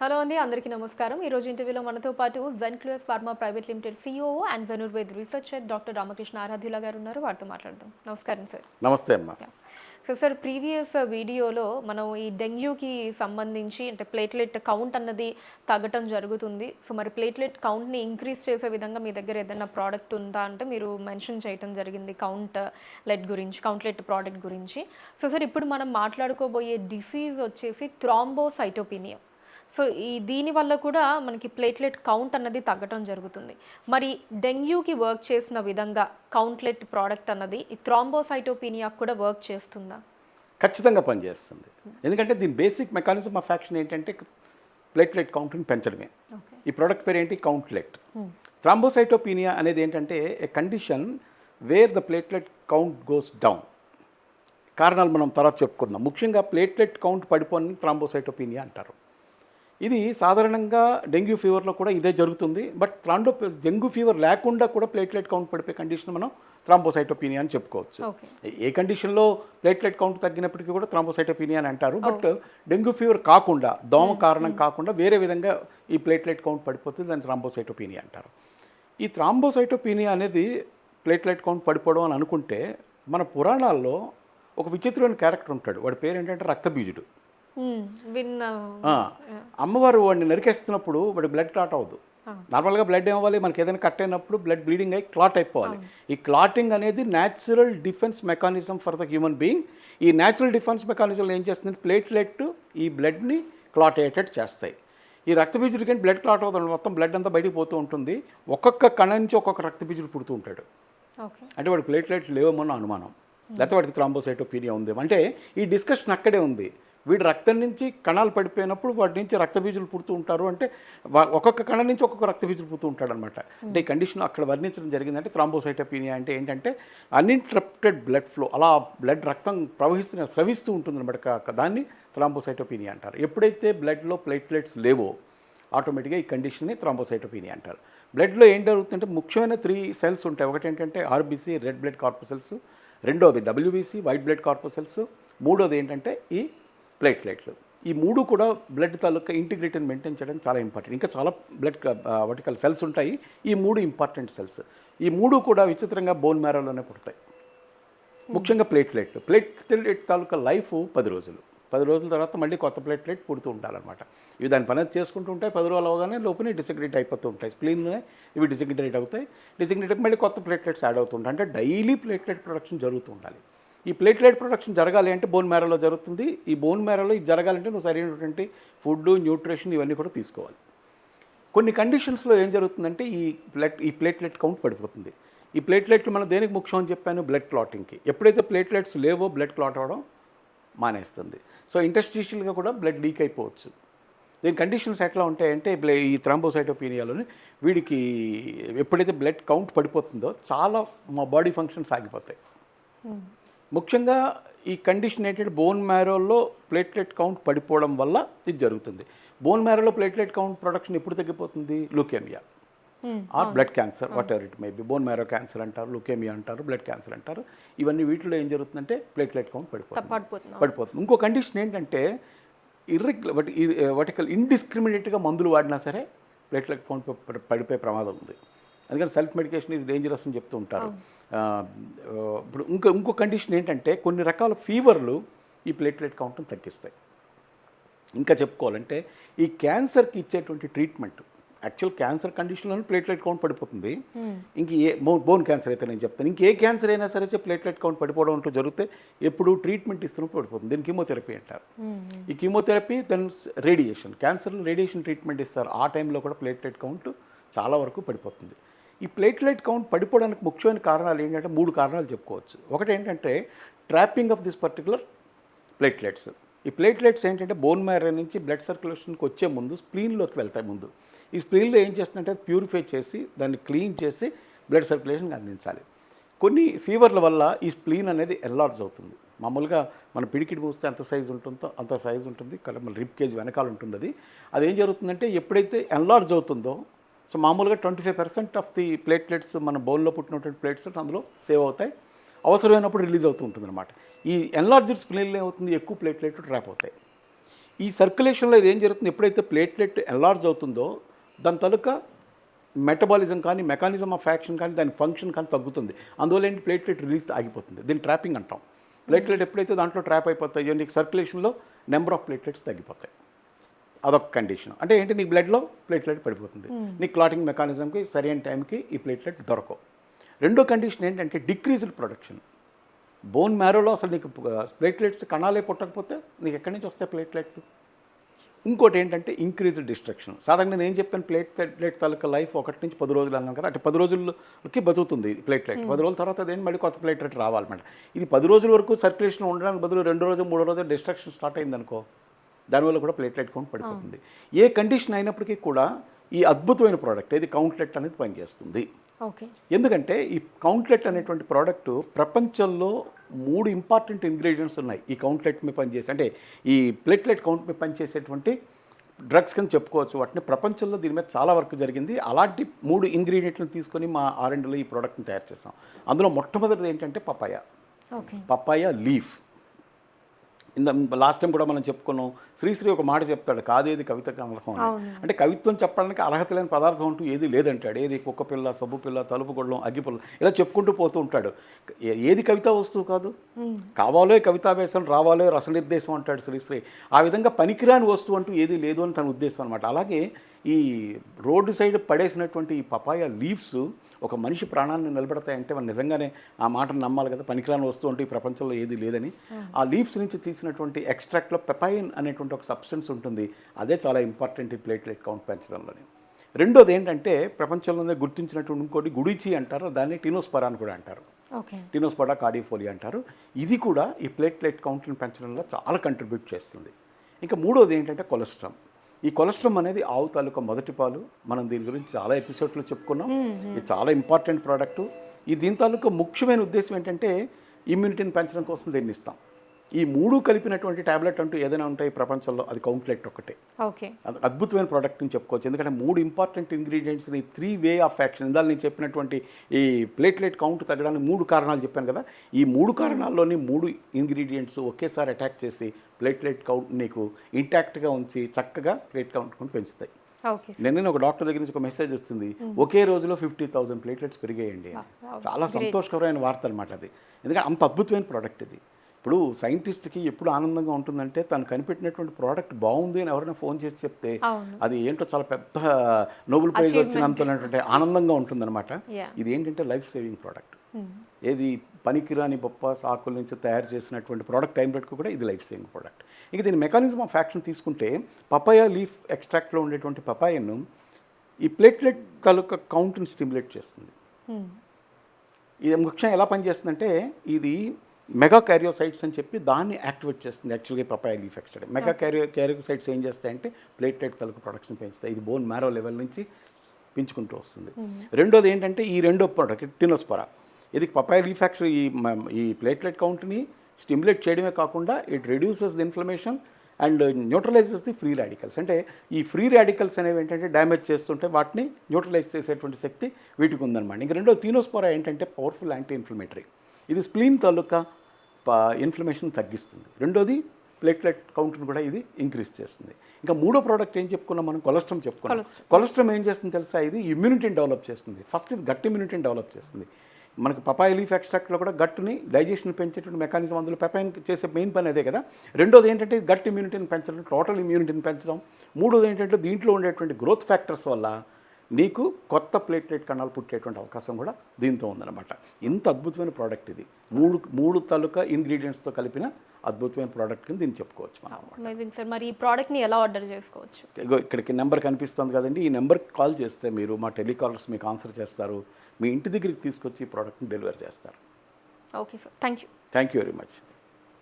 Hello అండి అందరికీ నమస్కారం. ఈ రోజు ఇంటర్వ్యూలో మనతో పాటు Genclues pharma private limited CEO and Janurved research head doctor Ramakrishna Aradhyula garu ఉన్నారు. వారితో మాట్లాడదాం. నమస్కారం సార్ నమస్తే అమ్మా. సో సార్ ప్రీవియస్ వీడియోలో మనం ఈ డెంగ్యూకి సంబంధించి అంటే ప్లేట్లెట్ కౌంట్ అన్నది తగ్గటం జరుగుతుంది. సో మరి ప్లేట్లెట్ కౌంట్ని ఇంక్రీజ్ చేసే విధంగా మీ దగ్గర ఏదైనా ప్రోడక్ట్ ఉందా అంటే మీరు మెన్షన్ చేయటం జరిగింది కౌంట్ లెట్ గురించి కౌంట్లెట్ ప్రోడక్ట్ గురించి. సో సార్ ఇప్పుడు మనం మాట్లాడుకోబోయే డిసీజ్ వచ్చేసి థ్రాంబోసైటోపినియా సో ఈ దీని వల్ల కూడా మనకి ప్లేట్లెట్ కౌంట్ అన్నది తగ్గటం జరుగుతుంది. మరి డెంగ్యూకి వర్క్ చేసిన విధంగా కౌంట్లెట్ ప్రోడక్ట్ అన్నది ఈ థ్రాంబోసైటోపీనియా కూడా వర్క్ చేస్తుందా? ఖచ్చితంగా పనిచేస్తుంది. ఎందుకంటే దీని బేసిక్ మెకానిజం ఆఫ్ యాక్షన్ ఏంటంటే ప్లేట్లెట్ కౌంట్ని పెంచడమే. ఈ ప్రోడక్ట్ పేరు ఏంటి? కౌంట్లెట్ థ్రాంబోసైటోపీనియా అనేది ఏంటంటే a condition where the platelet count goes down కారణాలు మనం తర్వాత చెప్పుకుందాం. ముఖ్యంగా ప్లేట్లెట్ కౌంట్ పడిపోని థ్రాంబోసైటోపీనియా అంటారు. ఇది సాధారణంగా డెంగ్యూ ఫీవర్లో కూడా ఇదే జరుగుతుంది. బట్ థ్రాండో డెంగ్యూ ఫీవర్ లేకుండా కూడా ప్లేట్లెట్ కౌంట్ పడిపోయే కండిషన్ మనం థ్రాంబోసైటోపీనియా అని చెప్పుకోవచ్చు. ఏ కండిషన్లో ప్లేట్లెట్ కౌంట్ తగ్గినప్పటికీ కూడా థ్రాంబోసైటోపీనియా అని అంటారు. బట్ డెంగ్యూ ఫీవర్ కాకుండా దోమ కారణం కాకుండా వేరే విధంగా ఈ ప్లేట్లెట్ కౌంట్ పడిపోతుంది దాన్ని థ్రాంబోసైటోపీనియా అంటారు. ఈ థ్రాంబోసైటోపీనియా అనేది ప్లేట్లెట్ కౌంట్ పడిపోవడం అని అనుకుంటే మన పురాణాల్లో ఒక విచిత్రమైన క్యారెక్టర్ ఉంటాడు. వాడి పేరు ఏంటంటే రక్తబీజుడు. అమ్మవారు వాడిని నరికేస్తున్నప్పుడు వాడి బ్లడ్ క్లాట్ అవ్వదు. నార్మల్గా బ్లడ్ ఏమవ్వాలి? మనకి ఏదైనా కట్ అయినప్పుడు బ్లడ్ బ్లీడింగ్ అయ్యి క్లాట్ అయిపోవాలి. ఈ క్లాటింగ్ అనేది natural defence mechanism for the human being ఈ న్యాచురల్ డిఫెన్స్ మెకానిజంలో ఏం చేస్తుంది? ప్లేట్లెట్ ఈ బ్లడ్ని క్లాట్ అయ్యేటట్టు చేస్తాయి. ఈ రక్తబీజుడికి బ్లడ్ క్లాట్ అవుతుంది మొత్తం బ్లడ్ అంతా బయటికి పోతూ ఉంటుంది. ఒక్కొక్క కణ నుంచి ఒక్కొక్క రక్తబీజుడు పుడుతూ ఉంటాడు. అంటే వాడి ప్లేట్లెట్ లేవేమో నా అనుమానం. లేకపోతే వాడికి థ్రాంబోసైటోపీనియా ఉందేమో. అంటే ఈ డిస్కషన్ అక్కడే ఉంది. వీడి రక్తం నుంచి కణాలు పడిపోయినప్పుడు వాటి నుంచి రక్తబీజులు పుడుతూ ఉంటారు. అంటే ఒక్కొక్క కణం నుంచి ఒక్కొక్క రక్తబీజులు పుడుతూ ఉంటాడు అనమాట అంటే ఈ కండిషన్ అక్కడ వర్ణించడం జరిగిందంటే థ్రాంబోసైటోపీనియా అంటే ఏంటంటే అన్ఇంటరప్టెడ్ బ్లడ్ ఫ్లో అలా బ్లడ్ రక్తం ప్రవహిస్తున్న స్రవిస్తూ ఉంటుంది అనమాట దాన్ని థ్రాంబోసైటోపీనియా అంటారు. ఎప్పుడైతే బ్లడ్లో ప్లేట్లెట్స్ లేవో ఆటోమేటిక్గా ఈ కండిషన్ని థ్రాంబోసైటోపీనియా అంటారు. బ్లడ్లో ఏం జరుగుతుందంటే ముఖ్యమైన త్రీ సెల్స్ ఉంటాయి. ఒకటి ఏంటంటే ఆర్బీసీ రెడ్ బ్లడ్ కార్పోసెల్స్ రెండోది డబ్ల్యూబీసీ వైట్ బ్లడ్ కార్పోసెల్స్ మూడోది ఏంటంటే ఈ ప్లేట్లెట్లు ఈ మూడు కూడా బ్లడ్ తాలూకా ఇంటిగ్రిటీని మెయింటైన్ చేయడం చాలా ఇంపార్టెంట్ ఇంకా చాలా బ్లడ్ వర్టికల్ సెల్స్ ఉంటాయి. ఈ మూడు ఇంపార్టెంట్ సెల్స్ ఈ మూడు కూడా విచిత్రంగా బోన్ మ్యారోలోనే పుడతాయి. ముఖ్యంగా ప్లేట్లెట్ ప్లేట్లెట్ తాలూకా లైఫ్ పది రోజులు. పది రోజుల తర్వాత మళ్ళీ కొత్త ప్లేట్లెట్ పుడుతూ ఉండాలన్నమాట. ఇవి దాని పని చేసుకుంటూ ఉంటాయి. పది రోజులు అవగానే లోపల డిసిగ్రేట్ అయిపోతూ ఉంటాయి. స్ప్లీన్లోనే ఇవి డిసిగ్రేట్ అవుతాయి. డిసిగ్రేట్ మళ్ళీ కొత్త ప్లేట్లెట్స్ యాడ్ అవుతూ ఉంటాయి. అంటే డైలీ ప్లేట్లెట్ ప్రొడక్షన్ జరుగుతూ ఉండాలి. ఈ ప్లేట్లెట్ ప్రొడక్షన్ జరగాలి అంటే బోన్ మేరలో జరుగుతుంది. ఈ బోన్ మేరలో ఇది జరగాలంటే నువ్వు సరైనటువంటి ఫుడ్ న్యూట్రిషన్ ఇవన్నీ కూడా తీసుకోవాలి. కొన్ని కండిషన్స్లో ఏం జరుగుతుందంటే ఈ బ్లడ్ ఈ ప్లేట్లెట్ కౌంట్ పడిపోతుంది. ఈ ప్లేట్లెట్లు మనం దేనికి ముఖ్యం అని చెప్పాను? బ్లడ్ క్లాటింగ్కి ఎప్పుడైతే ప్లేట్లెట్స్ లేవో బ్లడ్ క్లాట్ అవ్వడం మానేస్తుంది. సో ఇంటర్స్టిషియల్గా కూడా బ్లడ్ లీక్ అయిపోవచ్చు. దీని కండిషన్స్ ఎట్లా ఉంటాయంటే బ్ల- ఈ థ్రాంబోసైటోపీనియాలోని వీడికి ఎప్పుడైతే బ్లడ్ కౌంట్ పడిపోతుందో చాలా మా బాడీ ఫంక్షన్స్ ఆగిపోతాయి. Hmm. ముఖ్యంగా ఈ కండిషన్ ఏంటంటే బోన్ మ్యారోలో ప్లేట్లెట్ కౌంట్ పడిపోవడం వల్ల ఇది జరుగుతుంది. బోన్ మ్యారోలో ప్లేట్లెట్ కౌంట్ ప్రొడక్షన్ ఎప్పుడు తగ్గిపోతుంది? Leukaemia or blood cancer whatever it may be bone marrow cancer అంటారు లుకేమియా అంటారు బ్లడ్ క్యాన్సర్ అంటారు. ఇవన్నీ వీటిలో ఏం జరుగుతుందంటే ప్లేట్లెట్ కౌంట్ పడిపోతుంది. పడిపోతుంది ఇంకో కండిషన్ ఏంటంటే ఇర్రెగ్యులర్ వాటి వాటికల్ ఇండిస్క్రిమినేట్గా మందులు వాడినా సరే ప్లేట్లెట్ కౌంట్ పడిపోయే ప్రమాదం ఉంది. అందుకని సెల్ఫ్ మెడికేషన్ ఈజ్ డేంజరస్ అని చెప్తూ ఉంటారు. ఇప్పుడు ఇంకో ఇంకో కండిషన్ ఏంటంటే కొన్ని రకాల ఫీవర్లు ఈ ప్లేట్లెట్ కౌంట్ని తగ్గిస్తాయి. ఇంకా చెప్పుకోవాలంటే ఈ క్యాన్సర్కి ఇచ్చేటువంటి ట్రీట్మెంట్ యాక్చువల్ క్యాన్సర్ కండిషన్లో ప్లేట్లెట్ కౌంట్ పడిపోతుంది. ఇంక ఏ బోన్ క్యాన్సర్ అయితే నేను చెప్తాను. ఇంకే క్యాన్సర్ అయినా సరే ప్లేట్లెట్ కౌంట్ పడిపోవడం అంటూ జరిగితే ఎప్పుడు ట్రీట్మెంట్ ఇస్తున్నప్పుడు పడిపోతుంది. దీన్ని కీమోథెరపీ అంటారు. ఈ కీమోథెరపీ దెన్ రేడియేషన్ క్యాన్సర్లో రేడియేషన్ ట్రీట్మెంట్ ఇస్తారు. ఆ టైంలో కూడా ప్లేట్లెట్ కౌంట్ చాలా వరకు పడిపోతుంది. ఈ ప్లేట్లెట్ కౌంట్ పడిపోవడానికి ముఖ్యమైన కారణాలు ఏంటంటే మూడు కారణాలు చెప్పుకోవచ్చు. ఒకటి ఏంటంటే trapping of this particular platelets ఈ ప్లేట్లెట్స్ ఏంటంటే బోన్ మ్యారో నుంచి బ్లడ్ సర్క్యులేషన్కి వచ్చే ముందు స్ప్లీన్లోకి వెళ్తాయి ముందు. ఈ స్ప్లీన్లో ఏం చేస్తుందంటే ప్యూరిఫై చేసి దాన్ని క్లీన్ చేసి బ్లడ్ సర్క్యులేషన్కి అందించాలి. కొన్ని ఫీవర్ల వల్ల ఈ స్ప్లీన్ అనేది ఎల్లార్జ్ అవుతుంది. మామూలుగా మన పిడికిడి మూస్తే ఎంత సైజు ఉంటుందో అంత సైజు ఉంటుంది. కలర్ మన రిప్ కేజ్ వెనకాల ఉంటుంది అది అదేం జరుగుతుందంటే ఎప్పుడైతే ఎన్లార్జ్ అవుతుందో సో మామూలుగా twenty five percent of the platelets మన బౌల్లో పుట్టినటువంటి ప్లేట్స్ అందులో సేవ్ అవుతాయి. అవసరమైనప్పుడు రిలీజ్ అవుతూ ఉంటుంది అనమాట ఈ ఎన్లార్జ్డ్ స్ప్లీన్లో ఏమవుతుంది? ఎక్కువ ప్లేట్లెట్ ట్రాప్ అవుతాయి. ఈ సర్క్యులేషన్లో ఇది ఏం జరుగుతుంది? ఎప్పుడైతే ప్లేట్లెట్ ఎన్లార్జ్ అవుతుందో దాని తలుక మెటబాలిజం కానీ మెకానిజం ఆఫ్ యాక్షన్ కానీ దాని ఫంక్షన్ కానీ తగ్గుతుంది. అందువల్ల ఏంటి? ప్లేట్లెట్ రిలీజ్ ఆగిపోతుంది. దీన్ని ట్రాపింగ్ అంటాం. ప్లేట్లెట్ ఎప్పుడైతే దాంట్లో ట్రాప్ అయిపోతాయో నీకు సర్క్యులేషన్లో నెంబర్ ఆఫ్ ప్లేట్లెట్స్ తగ్గిపోతాయి. అదొక కండిషన్. అంటే ఏంటి? నీ బ్లడ్లో ప్లేట్లెట్ పడిపోతుంది. నీ క్లాటింగ్ మెకానిజంకి సరైన టైంకి ఈ ప్లేట్లెట్ దొరకవు. రెండో కండిషన్ ఏంటంటే డిక్రీజ్డ్ ప్రొడక్షన్. బోన్ మ్యారోలో అసలు నీకు ప్లేట్లెట్స్ కణాలే పుట్టకపోతే నీకు ఎక్కడి నుంచి వస్తాయి ప్లేట్లెట్లు ఇంకోటి ఏంటంటే ఇంక్రీజ్డ్ డిస్ట్రక్షన్. సాధారణంగా నేను చెప్పాను? ప్లేట్లెట్ తాలూకా లైఫ్ ఒకటి నుంచి పది రోజులు అన్నాను కదా అంటే పది రోజులకి బతుకుతుంది ప్లేట్లెట్. పది రోజుల తర్వాత అదేంటి? మళ్ళీ కొత్త ప్లేట్లెట్ రావాలన్నమాట. ఇది పది రోజుల వరకు సర్క్యులేషన్ ఉండడానికి బదులు రెండు రోజు మూడో రోజు డిస్ట్రక్షన్ స్టార్ట్ అయిందనుకో దానివల్ల కూడా ప్లేట్లెట్ కౌంట్ పడిపోతుంది. ఏ కండిషన్ అయినప్పటికీ కూడా ఈ అద్భుతమైన ప్రోడక్ట్ ఏది కౌంట్లెట్ అనేది పనిచేస్తుంది. ఓకే. ఎందుకంటే ఈ కౌంట్లెట్ అనేటువంటి ప్రోడక్ట్ ప్రపంచంలో మూడు ఇంపార్టెంట్ ఇంగ్రీడియంట్స్ ఉన్నాయి ఈ కౌంట్లెట్ మీద పనిచేసి అంటే ఈ ప్లేట్లెట్ కౌంట్ మీద పనిచేసేటువంటి డ్రగ్స్ కింద చెప్పుకోవచ్చు. వాటిని ప్రపంచంలో దీని మీద చాలా వర్క్ జరిగింది. అలాంటి మూడు ఇంగ్రీడియంట్లను తీసుకొని మా ఆర్ఎండ్లో ఈ ప్రోడక్ట్ని తయారు చేసాం అందులో మొట్టమొదటిది ఏంటంటే పపాయ. Papaya leaf. ఇంద లాస్ట్ టైం కూడా మనం చెప్పుకున్నాం. శ్రీశ్రీ ఒక మాట చెప్తాడు కాదేది కవిత. అవును. అంటే కవిత్వం చెప్పడానికి అర్హత లేని పదార్థం అంటూ ఏది లేదంటాడు. ఏది కుక్క పిల్ల సబ్బు పిల్ల తలుపు గొళ్ళం అగ్గిపుల్ల ఇలా చెప్పుకుంటూ పోతూ ఉంటాడు. ఏది కవితా వస్తువు కాదు? కావాలో కవితావేశం రావాలో రసనిర్దేశం అంటాడు శ్రీశ్రీ. ఆ విధంగా పనికిరాని వస్తువు అంటూ ఏది లేదు అని తన ఉద్దేశం అనమాట అలాగే ఈ రోడ్డు సైడ్ పడేసినటువంటి ఈ పపాయ లీవ్స్ ఒక మనిషి ప్రాణాన్ని నిలబెడతాయంటే మనం నిజంగానే ఆ మాటను నమ్మాలి కదా. పనికిరాని వస్తువు అంటూ ఈ ప్రపంచంలో ఏది లేదని. ఆ లీవ్స్ నుంచి తీసినటువంటి ఎక్స్ట్రాక్ట్లో పెపాయిన్ అనేటువంటి ఒక సబ్స్టెన్స్ ఉంటుంది. అదే చాలా ఇంపార్టెంట్ ఈ ప్లేట్లెట్ కౌంట్ పెంచడంలోని. రెండోది ఏంటంటే ప్రపంచంలోనే గుర్తించినటువంటి ఇంకోటి గుడిచి అంటారు. దాన్ని టినోస్పరా అని కూడా అంటారు. ఓకే. టినోస్పడా కార్డియోఫోలియా అంటారు. ఇది కూడా ఈ ప్లేట్లెట్ కౌంట్ని పెంచడంలో చాలా కంట్రిబ్యూట్ చేస్తుంది. ఇంకా మూడోది ఏంటంటే కొలెస్ట్రామ్ ఈ కొలెస్ట్రామ్ అనేది ఆవు తాలూకా మొదటి పాలు. మనం దీని గురించి చాలా ఎపిసోడ్లో చెప్పుకున్నాం. ఇది చాలా ఇంపార్టెంట్ ప్రోడక్ట్. ఈ దీని తాలూకా ముఖ్యమైన ఉద్దేశం ఏంటంటే ఇమ్యూనిటీని పెంచడం కోసం దీన్ని ఇస్తాం. ఈ మూడు కలిపినటువంటి టాబ్లెట్ అంటూ ఏదైనా ఉంటాయి ప్రపంచంలో అది కౌంట్లెట్ ఒకటే ఓకే. అది అద్భుతమైన ప్రోడక్ట్ అని చెప్పుకోవచ్చు. ఎందుకంటే మూడు ఇంపార్టెంట్ ఇంగ్రీడియంట్స్ని త్రీ వే ఆఫ్ యాక్షన్. ఇందాక నేను చెప్పినటువంటి ఈ ప్లేట్లెట్ కౌంట్ తగ్గడానికి మూడు కారణాలు చెప్పాను కదా. ఈ మూడు కారణాల్లోని మూడు ఇంగ్రీడియంట్స్ ఒకేసారి అటాక్ చేసి ప్లేట్లెట్ కౌంట్ నీకు ఇంటాక్ట్గా ఉంచి చక్కగా ప్లేట్ కౌంట్ కొని పెంచుతాయి. నిన్న ఒక డాక్టర్ దగ్గర నుంచి ఒక మెసేజ్ వచ్చింది. ఒకే రోజులో ఫిఫ్టీ థౌసండ్ ప్లేట్లెట్స్ పెరిగాయండి. చాలా సంతోషకరమైన వార్త అనమాట అది. ఎందుకంటే అంత అద్భుతమైన ప్రోడక్ట్ ఇది. ఇప్పుడు సైంటిస్ట్కి ఎప్పుడు ఆనందంగా ఉంటుందంటే తను కనిపెట్టినటువంటి ప్రోడక్ట్ బాగుంది అని ఎవరైనా ఫోన్ చేసి చెప్తే అది ఏంటో చాలా పెద్ద నోబెల్ ప్రైజ్ వచ్చినంతటువంటి ఆనందంగా ఉంటుందన్నమాట. ఇది ఏంటంటే లైఫ్ సేవింగ్ ప్రోడక్ట్. ఏది పనికిరాని బొప్ప సాకుల నుంచి తయారు చేసినటువంటి ప్రోడక్ట్ టైం పెట్టుకు కూడా ఇది లైఫ్ సేవింగ్ ప్రోడక్ట్. ఇక దీని మెకానిజం ఆఫ్ యాక్షన్ తీసుకుంటే పపాయ లీఫ్ ఎక్స్ట్రాక్ట్లో ఉండేటువంటి పపాయను ఈ ప్లేట్లెట్ తాలూకా కౌంట్ని స్టిమ్యులేట్ చేస్తుంది. ఇది ముఖ్యంగా ఎలా పనిచేస్తుందంటే ఇది మెగా క్యారియోసైట్స్ అని చెప్పి దాన్ని యాక్టివేట్ చేస్తుంది యాక్చువల్గా papaya leaf extra mega karyo karyocytes ఏం చేస్తాయంటే ప్లేట్లెట్ తలకు ప్రొడక్షన్ పెంచుతాయి. ఇది బోన్ మ్యారో లెవెల్ నుంచి పెంచుకుంటూ వస్తుంది. రెండోది ఏంటంటే ఈ రెండో ప్రోడక్ట్ టినోస్పరా. ఇది పపాయ లీఫ్ యాక్చువల్ ఈ ఈ ప్లేట్లెట్ కౌంట్ని స్టిమ్యులేట్ చేయడమే కాకుండా it reduces the inflammation and neutralises the free radicals. అంటే ఈ ఫ్రీ రాడికల్స్ అనేవి ఏంటంటే డ్యామేజ్ చేస్తుంటే వాటిని న్యూట్రలైజ్ చేసేటువంటి శక్తి వీటికి ఉందన్నమాట. ఇంక రెండో తీనోస్పోరా ఏంటంటే పవర్ఫుల్ యాంటీ ఇన్ఫ్లమేటరీ. ఇది స్ప్లీన్ తాలూకా ఇన్ఫ్లమేషన్ తగ్గిస్తుంది. రెండోది ప్లేట్లెట్ కౌంట్ని కూడా ఇది ఇంక్రీజ్ చేస్తుంది. ఇంకా మూడో ప్రోడక్ట్ ఏం చెప్పుకున్నాం మనం? కొలెస్ట్రామ్ చెప్పుకున్నాం. కొలెస్ట్రామ్ ఏం చేస్తుంది తెలుసా? ఇది ఇమ్యూనిటీని డెవలప్ చేస్తుంది. ఫస్ట్ ఇది గట్ ఇమ్యూనిటీని డెవలప్ చేస్తుంది. మనకి పపాయ లీఫ్ ఎక్స్ట్రాక్ట్లో కూడా గట్టుని డైజెషన్ పెంచేటువంటి మెకానిజం అందులో పెపాయిన్ చేసే మెయిన్ పని అదే కదా. రెండోది ఏంటంటే గట్ ఇమ్యూనిటీని పెంచడం టోటల్ ఇమ్యూనిటీని పెంచడం. మూడోది ఏంటంటే దీంట్లో ఉండేటువంటి గ్రోత్ ఫ్యాక్టర్స్ వల్ల నీకు కొత్త ప్లేట్లెట్ కణాలు పుట్టేటువంటి అవకాశం కూడా దీంతో ఉందన్నమాట. ఇంత అద్భుతమైన ప్రోడక్ట్ ఇది. మూడు మూడు తాలూకా ఇంగ్రీడియంట్స్తో కలిపిన అద్భుతమైన ప్రోడక్ట్ కింద దీన్ని చెప్పుకోవచ్చు మనం అమేజింగ్ సార్ మరి ఈ ప్రోడక్ట్ని ఎలా ఆర్డర్ చేసుకోవచ్చు? ఇక్కడికి నెంబర్ కనిపిస్తుంది కదండి. ఈ నెంబర్కి కాల్ చేస్తే మీరు మా టెలికాలర్స్ మీకు ఆన్సర్ చేస్తారు. మీ ఇంటి దగ్గరికి తీసుకొచ్చి ఈ ప్రోడక్ట్ని డెలివర్ చేస్తారు. Okay sir thank you thank you very much